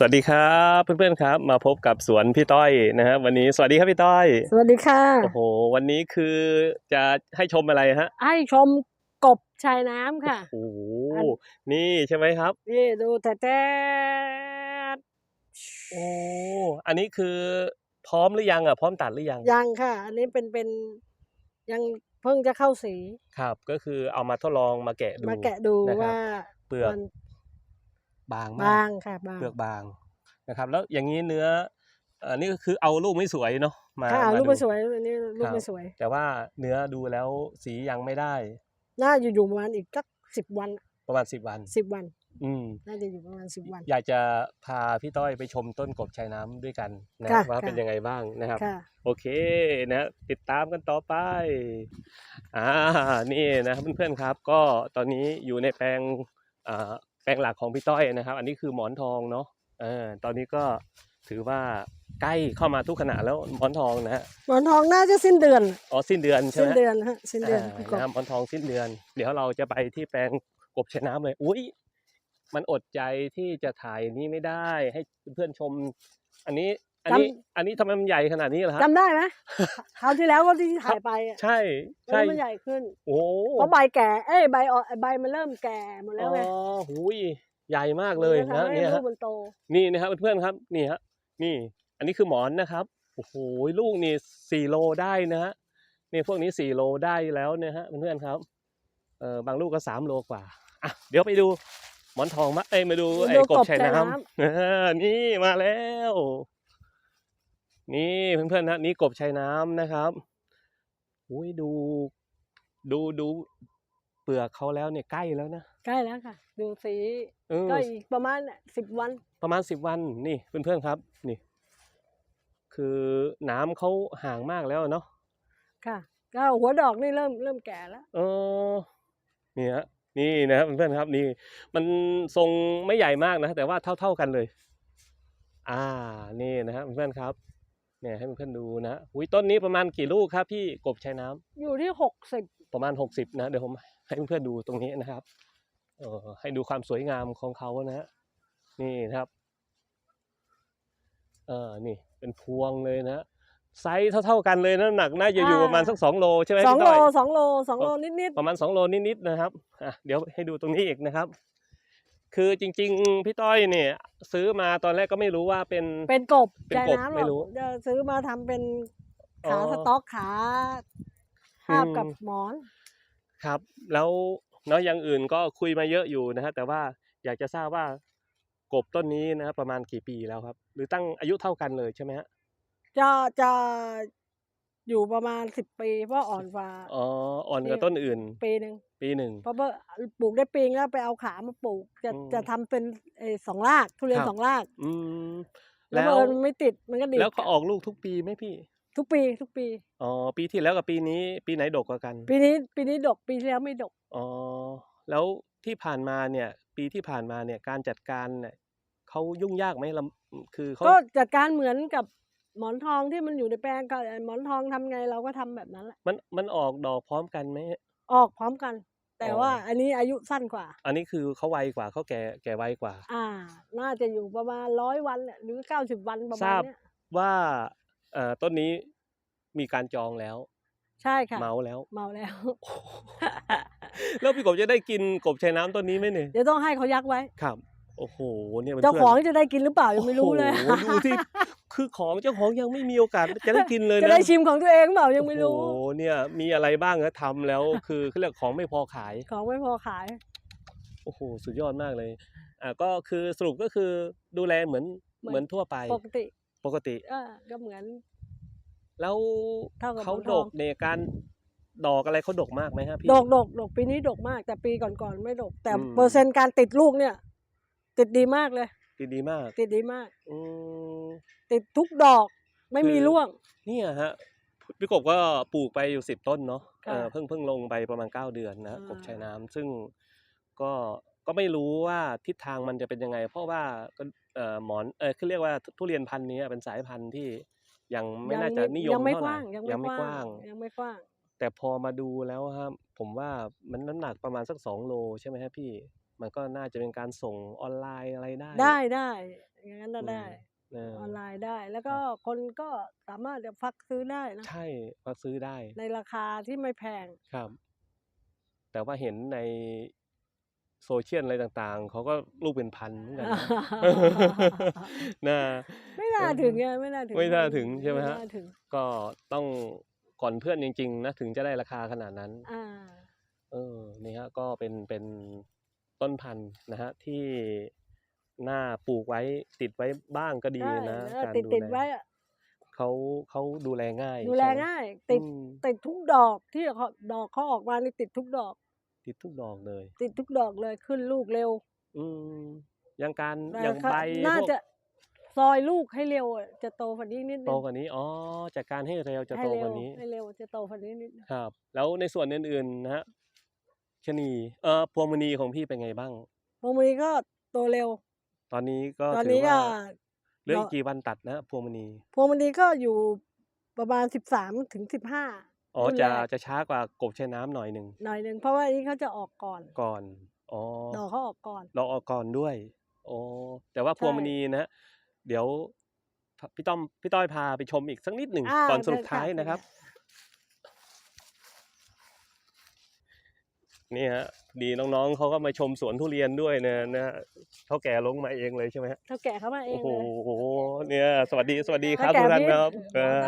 สวัสดีครับเพื่อนๆครับมาพบกับสวนพี่ต้อยนะครับวันนี้สวัสดีครับพี่ต้อย สวัสดีค่ะโอ้โหวันนี้คือจะให้ชมอะไรฮะ ให้ชมกบชายน้ำค่ะโอ้โหอันนี่ใช่ไหมครับนี่ดูแต่แต่โอ้อันนี้คือพร้อมหรือยังอะพร้อมตัดหรือยังยังค่ะ อันนี้เป็นเป็นยังเพิ่งจะเข้าสีครับ ก็คือเอามาทดลองมาแกะดูมาแกะดูนะครับว่าเปลือกมัน บางบามากงค่ะบางเปลือกบางนะครับ แล้วอย่างนี้เนื้ออันนี้ก็คือเอาลูกไม่สวยเนาะมาค่ะมารูปดูไม่สวยอันนี้รูปครับไม่สวย แต่ว่าเนื้อดูแล้วสียังไม่ได้ น่าจะอยู่ประมาณอีกสักสิบวันประมาณสิบวันสิบวัน อืม น่าจะอยู่ประมาณสิบวัน อยากจะพาพี่ต้อยไปชมต้นกบชายน้ำด้วยกันนะค่ะว่าค่ะเป็นยังไงบ้างนะครับ ค่ะ โอเคนะติดตามกันต่อไป อ่า นี่นะครับเพื่อนๆครับ ก็ตอนนี้อยู่ในแปลงอ่า แปลงหลักของพี่ต้อยนะครับ อันนี้คือหมอนทองเนาะเออตอนนี้ก็ถือว่าใกล้เข้ามาทุกขณะแล้วหมอนทองนะฮะหมอนทองน่าจะสิ้นเดือนอ๋อสิ้นเดือนใช่สิ้ไหนมเดือนฮะสิ้นเดือนอ่าคุณกบนะครับหมอนทองสิ้นเดือน เดี๋ยวเราจะไปที่แปลงกบชายน้ำเลยอุ้ยมันอดใจที่จะถ่ายนี้ไม่ได้ให้เพื่อนๆชม อันนี้ อันนี้อันนี้ทำไมมันใหญ่ขนาดนี้เหรอฮะจำได้ไหมคราวที่แล้วก็ที่ถ่ายไปอะใช่แล้วใช่มันใหญ่ขึ้น โอ้เพราะใบแก่เอ้ยใบอ่อนใบมันเริ่มแก่หมดแล้วไงอ๋อหูยใหญ่มากเลยมันะทำให้เนี่ยลูฮะกมันโตนี่นะครับเพื่อนๆครับนี่ฮะนี่ อันนี้คือหมอนนะครับโอ้โหลูกนี่สี่โลได้นะฮะนี่พวกนี้สี่โลได้แล้วเนี่ยฮะเพื่อนๆครับเออบางลูกก็สามโลกว่าอะเดี๋ยวไปดูหมอนทองมาเอ้ยมาดูมาไอ้ดูกบกบชายชายน้น้ำเออนี่มาแล้ว นี่เพื่อนๆนะนี่กบชายน้ำนะครับอุ้ยดูดูดูเปลือกเขาแล้วเนี่ยใกล้แล้วนะใกล้แล้วค่ะ ดูสีเออก็อีกประมาณสิบวัน ประมาณสิบวันนี่เพื่อนๆครับนี่ คือน้ำเขาห่างมากแล้วเนาะค่ะก็หัวดอกนี่เริ่มเริ่มแก่แล้วเออนี่ฮะนี่นะครับเพื่อนๆครับ นี่ มันทรงไม่ใหญ่มากนะแต่ว่าเท่า ๆกันเลย อ่า นี่นะครับเพื่อนๆครับ เนี่ยให้เพื่อนๆดูนะอุ้ยต้นนี้ประมาณกี่ลูกครับพี่กบชายน้ำอยู่ที่หกสิบประมาณหกสิบนะเดี๋ยวผมให้เพื่อนๆดูตรงนี้นะครับเออให้ดูความสวยงามของเขานะฮะนี่นะครับเออนี่เป็นพวงเลยนะไซส์เท่า ๆกันเลยน้ำหนักน่าจะอยู่ประมาณสักสองโลใช่ไหมสองพี่โลต้อยสองโลสองโลนิดนิดประมาณสองโลนิดๆนะครับอะเดี๋ยวให้ดูตรงนี้อีกนะครับ คือจริง ๆ พี่ต้อยเนี่ย ซื้อมาตอนแรกก็ไม่รู้ว่าเป็นๆเป็นกบเป็นใจกบน้ำหไม่รรู้ อกจะซื้อมาทำเป็นอ๋อ ขาสต๊อกขาหาบอืมกับหมอน ครับ แล้วเนาะอย่างอื่นก็คุยมาเยอะอยู่นะฮะแต่ว่าอยากจะทราบว่ากบต้นนี้นะครับประมาณกี่ปีแล้วครับ หรือตั้งอายุเท่ากันเลยใช่ไหมฮะจะจะอยู่ประมาณสิบปีเพราะอ่อนกว่าอ๋ออ่อนกว่านี่ต้นอื่น ปีหนึ่ง ปีหนึ่ง เพราะว่าปลูกได้ปีนึงแล้วไปเอาขามาปลูก จะอืมจะทำเป็นเออสองรากทุเรียนครับ สองราก อืมแล้วแล้วบังเอิญมันไม่ติดมันก็ดีดแล้วเขาออกลูกทุกปีไหมพี่ทุกปีทุกปี อ๋อปีที่แล้วกับปีนี้ ปีไหนดกกว่ากันปีนี้ปีนี้ดกปีที่แล้วไม่ดก อ๋อแล้วที่ผ่านมาเนี่ย ปีที่ผ่านมาเนี่ยการจัดการเนี่ยเขายุ่งยากไหมลำคือเขาก็จัดการเหมือนกับหมอนทองที่มันอยู่ในแปลงก็หมอนทองทำไงเราก็ทำแบบนั้นแหละมันมันออกดอกพร้อมกันไหม ออกพร้อมกัน แต่อ๋อว่าอันนี้อายุสั้นกว่า อันนี้คือเขาไวกว่าเขาแก่แก่ไวกว่า อ่า น่าจะอยู่ประมาณร้อยวันน่ะหรือเก้าสิบวันประทมาณราบเนี้ยว่าเอ่อต้นนี้มีการจองแล้ว ใช่ค่ะเมาแล้ว เมาแล้ว แล้วพี่กบจะได้กินกบชายน้ำต้นนี้ไหมเนี่ยเดี๋ยวต้องให้เขายักไว้ครับ โอ้โหเนี่ยเจ้าพื่นของจะได้กินหรือเปล่ายังไม่รู้เลยโอ้โหดูที่คือของเจ้าของยังไม่มีโอกาสจะได้กินเลยนะจะได้ชิมของตัวเองเปล่ายังไม่รู้โอ้โหเนี่ยมีอะไรบ้างนะทำแล้วคือเขาเรียกของไม่พอขาย ของไม่พอขายโอ้โหสุดยอดมากเลยอ่าก็คือสรุปก็คือดูแลเหมือนเหมือนเหมือนทั่วไปปกติปกติเออก็เหมือน แล้วเท่ากับเขาหมอนทดองกเนี่ยการดอกอะไรเขาดกมากไหมฮะพี่ดกดกดกปีนี้ดกมาก แต่ปีก่อนๆไม่ดก แต่อืมเปอร์เซ็นต์การติดลูกเนี่ย ติดดีมากเลยดีดีมาก ติดดีมาก อืมติดทุกดอกไม่มีคือร่วง เนี่ยฮะพี่กบก็ปลูกไปอยู่สิบต้นเนาะค่ะเออเพิ่งเพิ่งลงไปประมาณเก้าเดือนนะอ่ากบชายน้ำซึ่งก็ก็ไม่รู้ว่าทิศทางมันจะเป็นยังไง เพราะว่าก็เอ่อหมอนเออเขาเรียกว่าทุเรียนพันธุ์นี้เป็นสายพันธุ์ที่ยังไม่น่าจะนิยมยังไม่เท่ากไหร่ว้างยังยังไม่ไม่กกว้าว้างงยังไม่กว้าง แต่พอมาดูแล้วครับผมว่ามันน้ำหนักประมาณสักสองโลใช่ไหมครับพี่ มันก็น่าจะเป็นการส่งออนไลน์อะไรได้ได้ได้อย่างนั้นน่ะอืมได้เออออนไลน์ได้ แล้วก็คนก็สามารถจะฟักซื้อได้นะใช่ก็ซื้อได้ ในราคาที่ไม่แพงครับ แต่ว่าเห็นในโซเชียลอะไรต่างๆ เขาก็ลูกเป็นพันเหมือนกันนะนะไม่น่าถึงไงไม่น่าถึง ไม่น่าถึงใช่ไหมฮะน่าถึงก็ต้องก่อนเพื่อนจริง ๆ นะถึงจะได้ราคาขนาดนั้น อ่า เออ นี่ฮะ ก็เป็นเป็น ต้นพันธุ์นะฮะที่น่าปลูกไว้ติดไว้บ้างก็ดีได้นะเออการติดดูติดแลไว้อะเขาเขาดูแลง่ายดูแลใช่ไหมง่าย ติดอืมติดทุกดอกที่เขาดอกเขาออกมานี่ติดทุกดอก ติดทุกดอกเลย ติดทุกดอกเลยขึ้นลูกเร็วอืมอย่างการแต่อย่างเขาใบน่าพวกจะซอยลูกให้เร็วอะจะโตกว่านี้นิดนึโตงกว่านี้อ๋อจากการให้เร็วจะให้โตเร็กว่านี้ให้เร็วจะโตกว่านี้นิดนึงครับ แล้วในส่วนอื่นๆนะฮะ ชะนีเอ่อพวงมณีของพี่เป็นไงบ้าง พวงมณีก็โตเร็ว ตอนนี้ก็ตอนถืนี้อว่าก็เหลืออีดกอกกี่วันตัดนะพวงมณีพวงมณีก็อยู่ประมาณสิบสามถึงสิบห้า อ๋อรุ่นจะแรกจะช้ากว่ากบใช้น้ำหน่อยหนึ่งหน่อยหนึ่งเพราะว่าอันนี้เขาจะออกก่อนก่อนอ๋อดอกเขาออกก่อน เราออกก่อนด้วยโอ้แต่ว่าพวงใช่มณีนะฮะเดี๋ยวพพี่ต้อมพี่ต้อยพาไปชมอีกสักนิดหนึ่งอ่าก่อนสรุปได้ค่ะท้ายนะครับ นี่ฮะดีน้องๆเขาก็มาชมสวนทุเรียนด้วยนะนะฮะเท่าแก่ลงมาเองเลยใช่ไหมฮะเท่าแก่เขามาเอโอ้งโหเลยเนี่ย สวัสดีสวัสดีครับเท่าทุกแก่ท่านพี่ครับเออ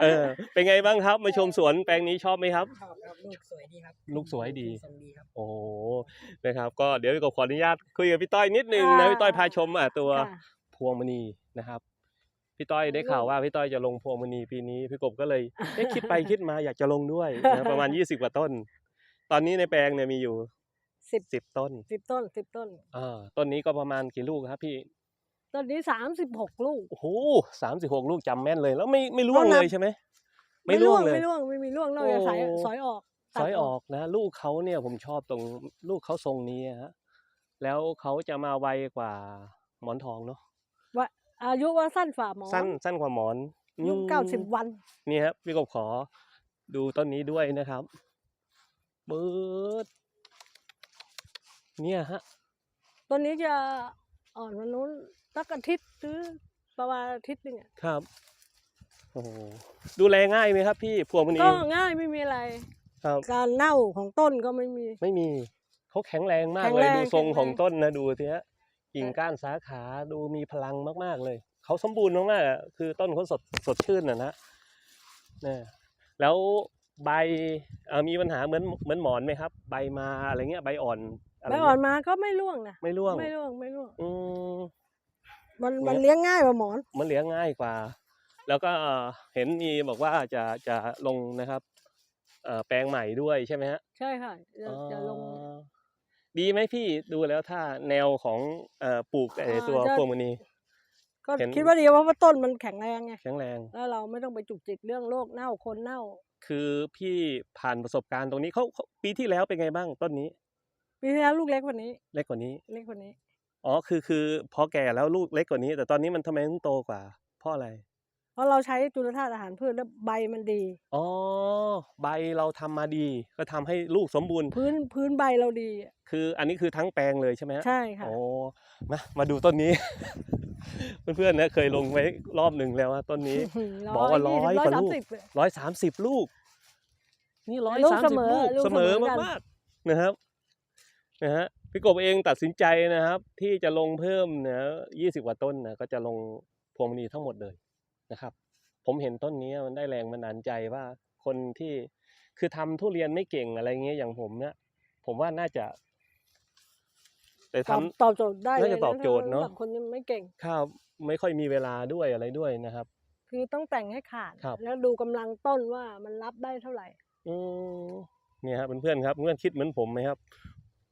เออเป็นไงบ้างครับ มาชมสวนแปลงนี้ชอบไหมครับ ชอบครับลูกสวยดีครับลูกสวยดี ทรงดีครับ โอ้โหนะครับ ก็เดี๋ยวพี่กบขออนุญาตคุยกับพี่ต้อยนิดนึงนะอ่าพี่ต้อยพาชมอะตัว ค่ะพวงมณีนะครับ พี่ต้อยได้ข่าวว่าพี่ต้อยจะลงพวงมณีปีนี้พี่กบก็เลยเอ๊ะคิดไปคิดมาอยากจะลงด้วยนะประมาณยี่สิบกว่าต้น ตอนนี้ในแปลงเนี่ยมีอยู่สิบสิบต้นสิบต้นสิบต้นอ่าต้นนี้ก็ประมาณกี่ลูกครับพี่ต้นนี้สามสิบหกลูกโอ้โหสามสิบหกลูกจำแม่นเลย แล้วไม่ไม่ร่วงก็นับเลยใช่ไหมไม่ร่วงเลยไม่ร่วงไม่มีร่วงนอกจากสายโอ้สอยออกตัสดอยออกนะ ลูกเขาเนี่ยผมชอบตรงลูกเขาทรงนี้ฮะแล้วเขาจะมาไวกว่าหมอนทองเนาะว่า อายุว่าสั้นฝ่าหมอสั้นสั้นกว่าหมอนอายุอืมเก้าสิบวัน นี่ครับพี่กบขอดูต้นนี้ด้วยนะครับเบิดเนี่ยฮะต้นนี้จะอ่อนวันนู้นสักอาทิตย์หรือประมาณอาทิตย์หนึงอะครับโอ้โหดูแลง่ายไหมครับ พี่พวงมณีก็ง่ายไม่มีอะไร ครับ การเน่าของต้นก็ไม่มี ไม่มีเขาแข็งแรงมากแข็งเลยแรงดูทรงแข็งแรงของต้นนะดูทีฮะ กิ่งเออก้านสาขาดูมีพลังมากๆเลย เขาสมบูรณ์มากๆอะคือต้นเขาสดสดชื่นนะนะเนี่ยแล้วใบเอ่อมีปัญหาเหมือนเหมือนหมอนไหมครับ ใบมาอะไรเงี้ยใบอ่อนอะไรใบเงี้ยอ่อนมาก็ไม่ร่วงนะไม่ร่วงไม่ร่วงไม่ร่วงอืมมันเนี่ยมันเลี้ยงง่ายกว่าหมอน มันเลี้ยงง่ายกว่า แล้วก็เห็นมีบอกว่าจะจะลงนะครับเอ่อแปลงใหม่ด้วยใช่ไหมฮะใช่ค่ะจะจะลงอ๋อ ดีไหมพี่ดูแล้วถ้าแนวของเอ่อปลูกไอ้อ่าตัวจะพวงมณี ก็เห็น คิดว่าดีเพราะว่าต้นมันแข็งแรงไงแข็งแรง แล้วเราไม่ต้องไปจุกจิกเรื่องโรคเน่าคนเน่า คือพี่ผ่านประสบการณ์ตรงนี้เขาเขาปีที่แล้วเป็นไงบ้างต้นนี้ ปีที่แล้วลูกเล็กกว่านี้เล็กกว่านี้ เล็กกว่านี้ อ๋อคือคือพอแก่แล้วลูกเล็กกว่านี้ แต่ตอนนี้มันทำไมถึงโตกว่าเพราะอะไร เพราะเราใช้จุลธาตุอาหารพืชแล้วใบมันดี อ๋อ ใบเราทำมาดี ก็ทำให้ลูกสมบูรณ์ พื้นพื้นใบเราดีอะคืออันนี้คือทั้งแปลงเลยใช่ไหมฮะ ใช่ค่ะ โอ้มามาดูต้นนี้ เพื่อนๆนะเคยลงไว้รอบหนึ่งแล้วว่าต้นนี้ บอกว่าร้อยร้อยกว่าสามลูกสิบร้อยสามสิบลูก นี่ร้อยลูกสามเสสิบมอลูกลูกเสเสมมออกัน มากๆนะครับนะฮะพี่กบเองตัดสินใจนะครับ ที่จะลงเพิ่มนะยี่สิบกว่าต้นนะก็จะลงพวงมณีทั้งหมดเลย นะครับ ผมเห็นต้นนี้มันได้แรงบันดาลใจว่าคนที่คือทำทุเรียนไม่เก่งอะไรเงี้ยอย่างผมเนี่ยผมว่าน่าจะแต่ตอบทำตอบโจทย์ได้น่าเลจะยตอบโจทย์เนอะสำหรับคนที่ไม่เก่งข้าวไม่ค่อยมีเวลาด้วยอะไรด้วยนะครับ คือต้องแต่งให้ขาดครับแล้วดูกำลังต้นว่ามันรับได้เท่าไหร่อืมเนี่ยครับเพื่อนๆครับเพื่อนคิดเหมือนผมไหมครับ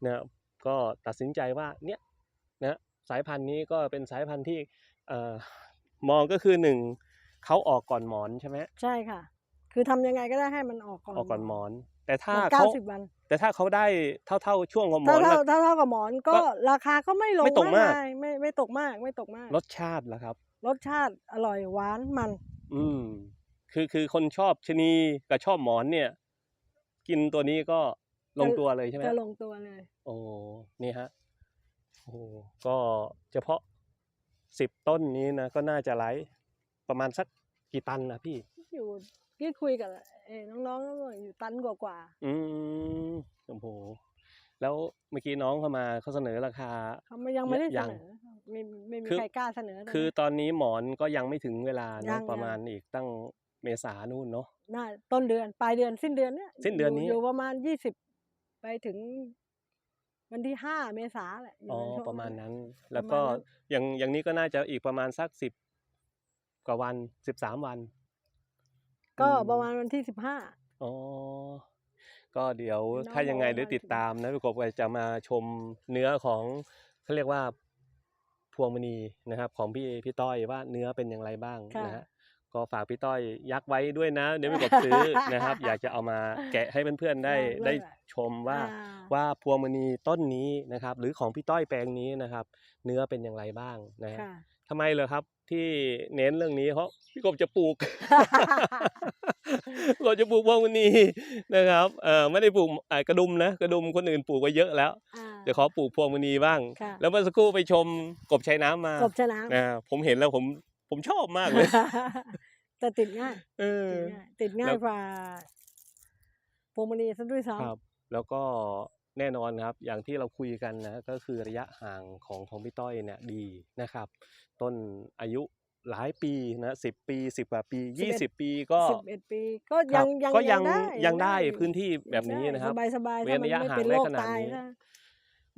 เนี่ยก็ตัดสินใจว่าเนี่ยนะสายพันธุ์นี้ก็เป็นสายพันธุ์ที่เอ่อ มองก็คือหนึ่งเขาออกก่อนหมอนใช่ไหมใช่ค่ะ คือทำยังไงก็ได้ให้มันออกก่อนออกก่อนหมอน แต่ถ้าเก้าเขาสิบวันแต่ถ้าเขาได้เท่าเท่าๆช่วงของหมถ้าอนเท่าแล้วถ้าเท่ากับหมอนก็ก็ราคาก็ไม่ลงไม่ตกมากยไม่ไม่ตกมากไม่ตกมาก รสชาติล่ะครับ รสชาติอร่อยหวานมัน อืมคือคือคนชอบชะนีกับชอบหมอนเนี่ย กินตัวนี้ก็ลงตัวเลยใช่ไหมจะลงตัวเลย โอ้นี่ฮะโอ้ก็เฉพาะ สิบต้นนี้นะก็น่าจะไลฟ์ประมาณสักกี่ตันนะพี่ อยู่ที่คุยกับเอ่อน้องๆก็บอกอยู่ตันกว่าอืมโอ้โหแล้วเมื่อกี้น้องเข้ามาเขาเสนอราคา ๆเขาไม่ยังไม่ได้เสยัง นอไม่ไม่มีคือใครกล้าเสนอตนนั้นคือตอนนี้หมอนก็ยังไม่ถึงเวลายัเนาะงประยังมาณอีกตั้งเมษานู่นเนาะ น่าต้นเดือนปลายเดือนสิ้นเดือนเนี้ยสิ้นเดือนนี้ ยู่อยู่ประมาณยี่สิบไปถึง วันที่ห้าเมษาแหละยู่อ๋อในช่วงประมาณนั้นปแล้วระก็มาณนั้นอย่างอย่างนี้ก็น่าจะอีกประมาณสักสิบกว่าวันสิบสามวัน ก็อืมประมาณวันที่สิบห้าอ๋อก็เดี๋ยวน้องถ้ายังไงบอกว่าเดี๋ยวติดถึงตามนะพี่กบก็จะมาชมเนื้อของเขาเรียกว่าพวงมณีนะครับ ของพี่พี่ต้อยว่าเนื้อเป็นอย่างไรบ้างค่ะนะฮะ ก็ฝากพี่ต้อยยักไว้ด้วยนะเดี๋ยวพี่กบซื้อนะครับ อยากจะเอามาแกะให้เพื่อนๆได้เอาด้วยได้ชมว่าอ่ว่าพวงมณีต้นนี้นะครับ หรือของพี่ต้อยแปลงนี้นะครับ เนื้อเป็นอย่างไรบ้างนะฮะค่ะทำไมเหรอครับที่เน้นเรื่องนี้เพราะพี่กบจะปลูกเราจะปลูกพวงมณีนะครับเอ่อไม่ได้ปลูกอ่ากระดุมนะกระดุมคนอื่นปลูกไว้เยอะแล้วอ่าเดี๋ยวขอปลูกพวงมณีบ้างค่ะแล้วเมื่อสักครู่ไปชมกบชายน้ำมากบชนะนะผมเห็นแล้วผม ผมชอบมากเลย แต่ติดง่ายเออ ติดง่ายติดง่าแล้ยว กว่าพวงมณีซะด้วยซ้ครับ แล้วก็แน่นอนครับ อย่างที่เราคุยกันนะ ก็คือระยะห่างของของพี่ต้อยเนี่ยดีนะครับ ต้นอายุหลายปีนะสิบปีสิบกว่าปียี่สิบปีก็ำสิบเอ็ดปี ก็ครัยับงยังก็ยังได้ยังได้อยู่พื้นที่แบบนี้นะครับ สบายสบายๆเว้นถ้ามันระยะไม่ห่างเป็นได้โรคขนาดตายนี้นะ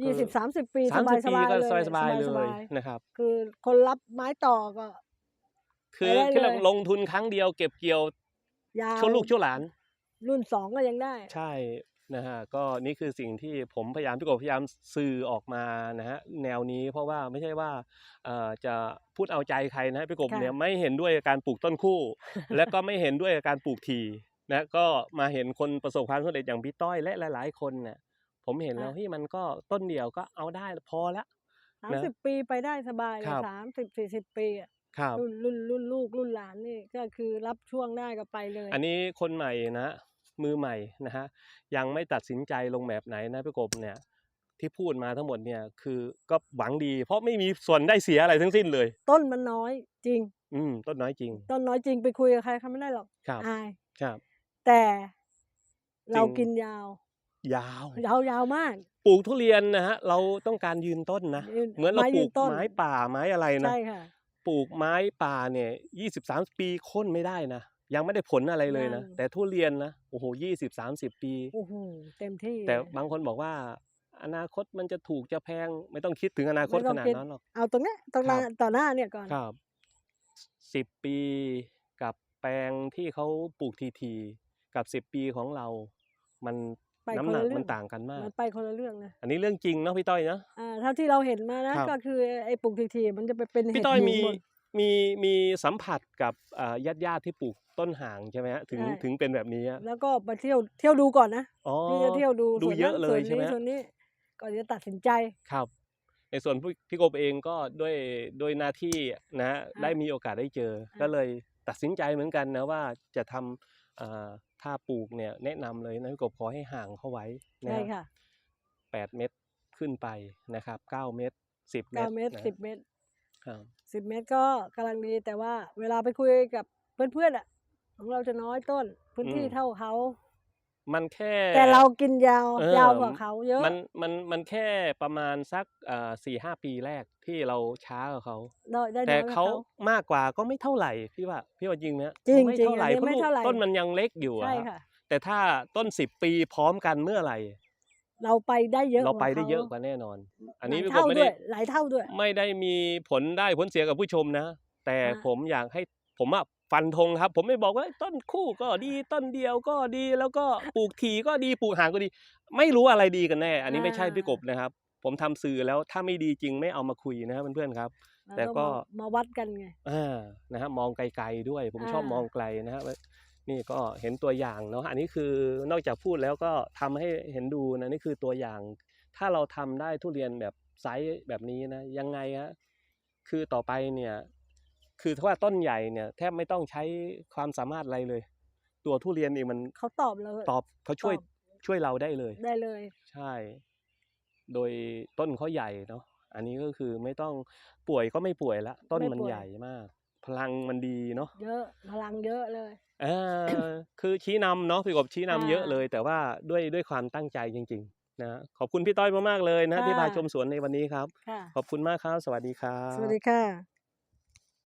ยี่สิบสามสิบปีสามสิบสปีบายๆก็เลยสบายๆเลสยบายๆนะครับ คือคนรับไม้ต่อก็ คือไปได้คือเราเลยลงทุนครั้งเดียวเก็บเกี่ยวยาวชั่วลูกชั่วหลาน รุ่นสองก็ยังได้ ใช่นะฮะก็นี่คือสิ่งที่ผมพยายามพี่กบพยายามสื่อออกมานะฮะแนวนี้เพราะว่าไม่ใช่ว่าเอ่อจะพูดเอาใจใครนะฮะพี่กบค่ะเนี่ยไม่เห็นด้วยกับการปลูกต้นคู่ และก็ไม่เห็นด้วยกับการปลูกทีนะก็มาเห็นคนประสบความสำเร็จอย่างพี่ต้อยและหลาย ๆ คนเนี่ยผมเห็นแล้วที่มันก็ต้นเดียวก็เอาได้พอละสามนะสิบปีไปได้สบายเลคยรับสามสิบสี่สิบปีอะ ครับ รุ่นรุ่นรุ่นลูกรุ่นหลานนี่ก็คือรับช่วงได้ก็ไปเลยอันนี้คนใหม่นะมือใหม่นะฮะยังไม่ตัดสินใจลงแบบไหนนะพี่กบเนี่ยที่พูดมาทั้งหมดเนี่ยคือก็หวังดี เพราะไม่มีส่วนได้เสียอะไรทั้งสิ้นเลย ต้นมันน้อยจริง อืมต้นน้อยจริง ต้นน้อยจริงไปคุยกับใครเขาไม่ได้หรอกครับอายครับ แต่เราจริงกินยาว ยาว ยาวยาวมาก ปลูกทุเรียนนะฮะเราต้องการยืนต้นนะยืนเหมือนเราไม้ปยืลูนกต้นไม้ป่าไม้อะไรนะใช่ค่ะ ปลูกไม้ป่าเนี่ยยี่สิบสามปีโค่นไม่ได้นะ ยังไม่ได้ผลอะไรเลยนะยังแต่ทุเรียนนะ โอ้โหยี่สิบสามสิบปีโอ้โหเต็มที่ แต่เลยบางคนบอกว่า อนาคตมันจะถูกจะแพง ไม่ต้องคิดถึงอนาคตไม่ต้ของนาดคิดนั้นหรอก เอาตรงเนี้ยตรงหน้าครับต่อหน้าเนี่ยก่อน ครับสิบปีกับแปลงที่เขาปลูกทีทีๆกับสิบปีของเรา มัน ไปน้ำคนหนัละกเรื่มัอนงต่างกันมากมันไปคนละเรื่องนะ อันนี้เรื่องจริงเนาะพี่ต้อยเนาะอ่าเท่าที่เราเห็นมานะครับก็คือไอ้ปลูกทีๆมันจะไปเป็นพี่เห็ดต้อยหูมีหมดมีมีสัมผัสกับญาติญาติๆที่ปลูกต้นห่างใช่ไหมฮะถึงใช่ถึงเป็นแบบนี้อะแล้วก็ไปเที่ยวเที่ยวดูก่อนนะอ๋อพี่จะเที่ยวดูดูส่วนเยนั้อะนเลส่วยนใช่ไหมนี้ฮะส่วนนี้ก่อนจะตัดสินใจครับ ในส่วนพี่พี่กบเองก็ด้วยด้วยหน้าที่นะฮะอ่าได้มีโอกาสได้เจออ่าก็เลยตัดสินใจเหมือนกันนะว่าจะทำอ่า ถ้าปลูกเนี่ยแนะนำเลยนะพี่กบขอให้ห่างเข้าไว้นะใช่ฮะค่ะแปดเมตรขึ้นไปนะครับเก้าเมตรสิบเมเก้าตรเมตรนะสิบเมตรครับสิบเมตรก็กำลังดีแต่ว่าเวลาไปคุยกับเพื่อนๆอะ ของเราจะน้อยต้น พื้นที่เท่าเขา มันแค่ แต่เรากินยาวเออยาวกว่าเขาเยอะ มันมันมันแค่ประมาณสักอ่าสี่ห้าปีแรก ที่เราช้ากว่าเขาได้ได้แต่น้อยกว่เขามากกว่าก็ไม่เท่าไหร่พี่ว่าพี่ว่าจริงไหมจริงไม่จริงเท่าไหร่อันนี้เพราะไม่ลูกเท่าไหร่ต้นมันยังเล็กอยู่อะใช่ครับค่ะแต่ถ้าต้นสิบปีพร้อมกันเมื่อไหร่เราไปได้เยอะเราไปขได้ขเยอะกว่าแน่นอน อันนี้หลายพี่กบเท่าไม่ด้ได้วยหลายเท่าด้วย ไม่ได้มีผลได้ผลเสียกับผู้ชมนะ แต่อ่าผมอยากให้ผมอะฟันธงครับ ผมไม่บอกว่าต้นคู่ก็ดีต้นเดียวก็ดีแล้วก็ปลูกทีก็ดีปลูกห่างก็ดี ไม่รู้อะไรดีกันแน่ อันนี้ไม่ใช่พี่กบนะครับ ผมทำสื่อแล้วถ้าไม่ดีจริงไม่เอามาคุยนะครับเพื่อนๆครับล้วแต่ก็มามาวัดกันไงอ่านะฮะมองไกลๆด้วย ผมชอบอ่ามองไกลนะฮะนี่ก็เห็นตัวอย่างเนาะอันนี้คือนอกจากพูดแล้วก็ทำให้เห็นดูนะนี่คือตัวอย่าง ถ้าเราทำได้ทุเรียนแบบไซส์แบบนี้นะยังไงฮะคือต่อไปเนี่ย คือถ้าว่าต้นใหญ่เนี่ย แทบไม่ต้องใช้ความสามารถอะไรเลย ตัวทุเรียนเองมันเขาตอบเราตอบเขาช่วยตอบช่วยเราได้เลย ได้เลย ใช่ โดยต้นเขาใหญ่เนาะอันนี้ก็คือไม่ต้องป่วยก็ไม่ป่วยละต้นไม่มันป่วยใหญ่มาก พลังมันดีเนาะเยอะพลังเยอะเลยเออคือชี้นำเนาะพี่กบชี้นำเยอะค่ะเลย แต่ว่าด้วยด้วยความตั้งใจจริง ๆ นะขอบคุณพี่ต้อยมากๆเลยนะที่พาค่ะชมสวนในวันนี้ครับค่ะขอบคุณมากครับ สวัสดีครับสวัสดีค่ะ